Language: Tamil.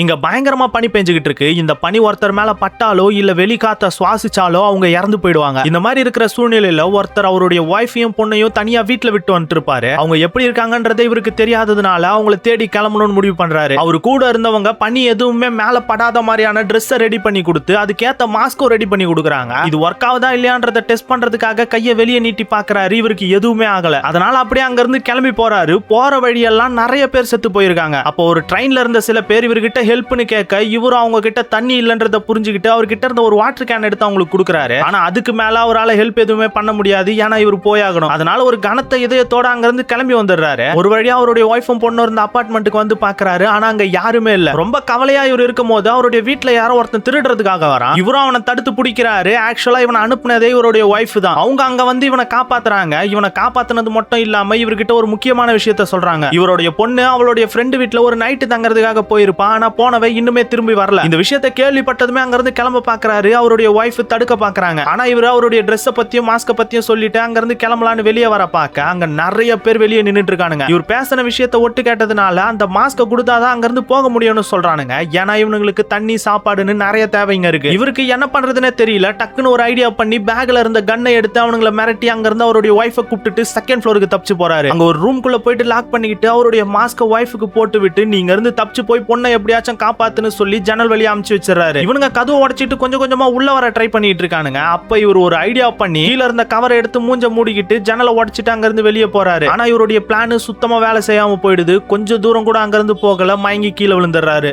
இங்க பயங்கரமா பனி பெஞ்சுகிட்டு இருக்கு. இந்த பனி ஒருத்தர் மேல பட்டாலோ இல்ல வெளிக்காத்த சுவாசிச்சாலோ அவங்க இறந்து போயிடுவாங்க. இந்த மாதிரி இருக்கிற சூழ்நிலையில ஒருத்தர் அவருடைய ஒய்ஃபையும் பொண்ணையும் தனியா வீட்டுல விட்டு வந்துட்டு இருப்பாரு அவங்க எப்படி இருக்காங்கன்றதே இவருக்கு தெரியாததுனால அவங்கள தேடி கிளம்பணும்னு முடிவு பண்றாரு. அவர் கூட இருந்தவங்க பனி எதுவுமே மேல படாத மாதிரியான ட்ரெஸ்ஸை ரெடி பண்ணி கொடுத்து அதுக்கேத்த மாஸ்க்கும் ரெடி பண்ணி கொடுக்குறாங்க. இது ஒர்க் ஆகுதா இல்லையான்றத டெஸ்ட் பண்றதுக்காக கையை வெளியே நீட்டி பாக்குறாரு. இவருக்கு எதுவுமே ஆகல. அதனால அப்படியே அங்க இருந்து கிளம்பி போறாரு. போற வழியெல்லாம் நிறைய பேர் செத்து போயிருக்காங்க. அப்போ ஒரு ட்ரெயின்ல இருந்த சில பேர் இவர்கிட்ட ஹெல்ப்னு கேட்க இவரும் அவங்க கிட்ட தண்ணி இல்லைன்றத புரிஞ்சுக்கிட்டு அவர்கிட்ட இருந்த ஒரு வாட்டர் கேன் எடுத்து அவங்களுக்கு கொடுக்குறாரு. ஆனா அதுக்கு மேல அவரால் ஹெல்ப் எதுவுமே பண்ண முடியாது. ஏன்னா இவர் போயாகணும். அதனால ஒரு கனத்த இதயத்தோட அங்கிருந்து கிளம்பி வந்துடுறாரு. ஒரு வழியா அவருடைய ஒய்ஃபும் பொண்ணு இருந்த அப்பார்ட்மெண்ட்டுக்கு வந்து பாக்குறாரு. ஆனா அங்க யாருமே இல்ல. ரொம்ப கவலையா இவர் இருக்கும் போது அவருடைய வீட்டுல யாரோ ஒருத்தன் திருடுறதுக்காக வரான். இவரும் அவனை தடுத்து பிடிக்கிறாரு. ஆக்சுவலா இவனை அனுப்புனதே இவருடைய ஒய்ஃப் தான். அவங்க அங்க வந்து இவனை காப்பாத்துறாங்க. இவனை காப்பாத்துனது மட்டும் இல்லாம இவர்கிட்ட ஒரு முக்கியமான விஷயத்த சொல்றாங்க. இவருடைய பொண்ணு அவளுடைய ஃப்ரெண்டு வீட்டுல ஒரு நைட்டு தங்கறதுக்காக போயிருப்பான் ஆனா போனவே இன்னுமே திரும்பி வரல. இந்த விஷயத்த கேள்விப்பட்டதுமே அங்க இருந்து கிளம்ப பாக்குறாரு. அவருடைய ஒய்ஃப் தடுக்க பாக்குறாங்க. ஆனா இவர் அவருடைய ட்ரெஸ்ஸ பத்தியும் மாஸ்க பத்தியும் சொல்லிட்டு அங்க இருந்து கிளம்பலான்னு வெளியே வர பார்க்க அங்க நிறைய பேர் வெளியே நின்னுட்டு இருக்கானுங்க இவர் பேசின விஷயத்த ஒட்டு கேட்டதுனால அந்த மாஸ்க கொடுத்தாதான் அங்க இருந்து போக முடியும்னு சொல்றானுங்க. ஏன்னா இவனுங்களுக்கு தண்ணி சாப்பாடுன்னு நிறைய தேவைங்க இருக்கு. இவருக்கு என்ன பண்றதுன்னே தெரியல. டக்குன்னு ஒரு ஐடியா பண்ணி பேக்ல இருந்த கன்னை எடுத்து அவனுங்களை மிரட்டி அங்க இருந்து அவருடைய ஒய்ஃபை கூப்பிட்டுட்டு செகண்ட் ஃப்ளோருக்கு தப்பிச்சு போறாரு. அங்க ஒரு ரூம்குள்ள போயிட்டு லாக் பண்ணிக்கிட்டு அவருடைய மாஸ்க ஒய்ஃபுக்கு போட்டு விட்டு நீங்க இருந்து தப்பிச்சு போய் பொண்ணை எப்படியா எப்படியாச்சும் காப்பாத்துன்னு சொல்லி ஜன்னல் வழியா அமுச்சு வச்சிடறாரு. இவனுங்க கதவை உடச்சிட்டு கொஞ்சம் கொஞ்சமா உள்ள வர ட்ரை பண்ணிட்டு இருக்கானுங்க. அப்ப இவர் ஒரு ஐடியா பண்ணி கீழ இருந்த கவரை எடுத்து மூஞ்ச மூடிக்கிட்டு ஜன்னலை உடச்சிட்டு அங்க இருந்து வெளியே போறாரு. ஆனா இவருடைய பிளான் சுத்தமா வேலை செய்யாம போயிடுது. கொஞ்சம் தூரம் கூட அங்க இருந்து போகல. மயங்கி கீழே விழுந்துடுறாரு.